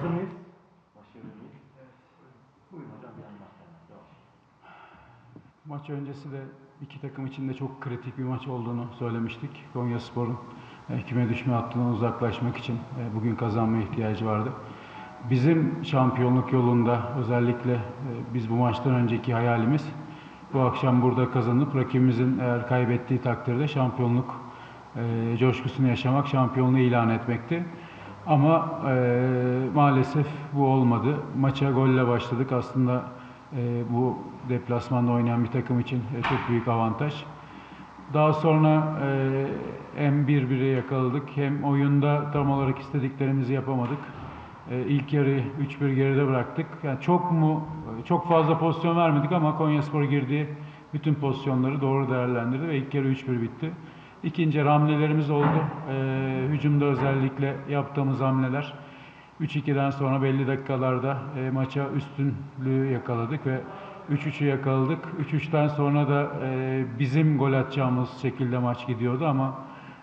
Hazır mıyız? Başlayalım mıyız? Buyurun hocam bir anlatın. Maç öncesi de iki takım için de çok kritik bir maç olduğunu söylemiştik. Konyaspor'un e, küme düşme hattından uzaklaşmak için e, bugün kazanma ihtiyacı vardı. Bizim şampiyonluk yolunda özellikle e, biz bu maçtan önceki hayalimiz bu akşam burada kazanıp rakibimizin eğer kaybettiği takdirde şampiyonluk coşkusunu yaşamak, şampiyonluğu ilan etmekti. Ama e, maalesef bu olmadı. Maça golle başladık. Aslında e, bu deplasmanda oynayan bir takım için e, çok büyük avantaj. Daha sonra e, hem birbiri yakaladık hem oyunda tam olarak istediklerimizi yapamadık. E, ilk yarı 3-1 geride bıraktık. Yani çok mu çok fazla pozisyon vermedik ama Konyaspor girdiği bütün pozisyonları doğru değerlendirdi ve ilk yarı 3-1 bitti. İkinci hamlelerimiz oldu. E, hücumda özellikle yaptığımız hamleler 3-2'den sonra belli dakikalarda e, maça üstünlüğü yakaladık ve 3-3'ü yakaladık. 3-3'ten sonra da e, bizim gol atacağımız şekilde maç gidiyordu ama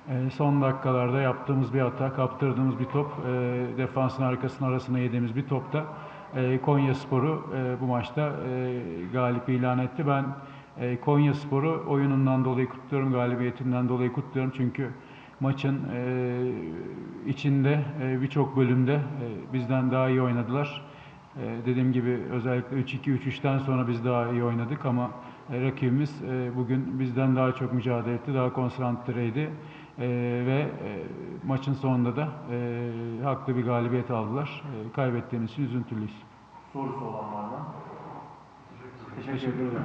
e, son dakikalarda yaptığımız bir hata, kaptırdığımız bir top, e, defansın arkasının arasına yediğimiz bir topta e, Konya Sporu e, bu maçta e, galip ilan etti. Ben e, Konya Sporu oyunundan dolayı kutluyorum, galibiyetinden dolayı kutluyorum çünkü maçın e, içinde e, birçok bölümde e, bizden daha iyi oynadılar. E, dediğim gibi özellikle 3-2, 3-3'ten sonra biz daha iyi oynadık ama e, rakibimiz e, bugün bizden daha çok mücadele etti, daha konsantreydi e, ve e, maçın sonunda da e, haklı bir galibiyet aldılar. E, kaybettiğimiz için üzüntülüyüz. Sorusu olan var mı? Teşekkür ederim.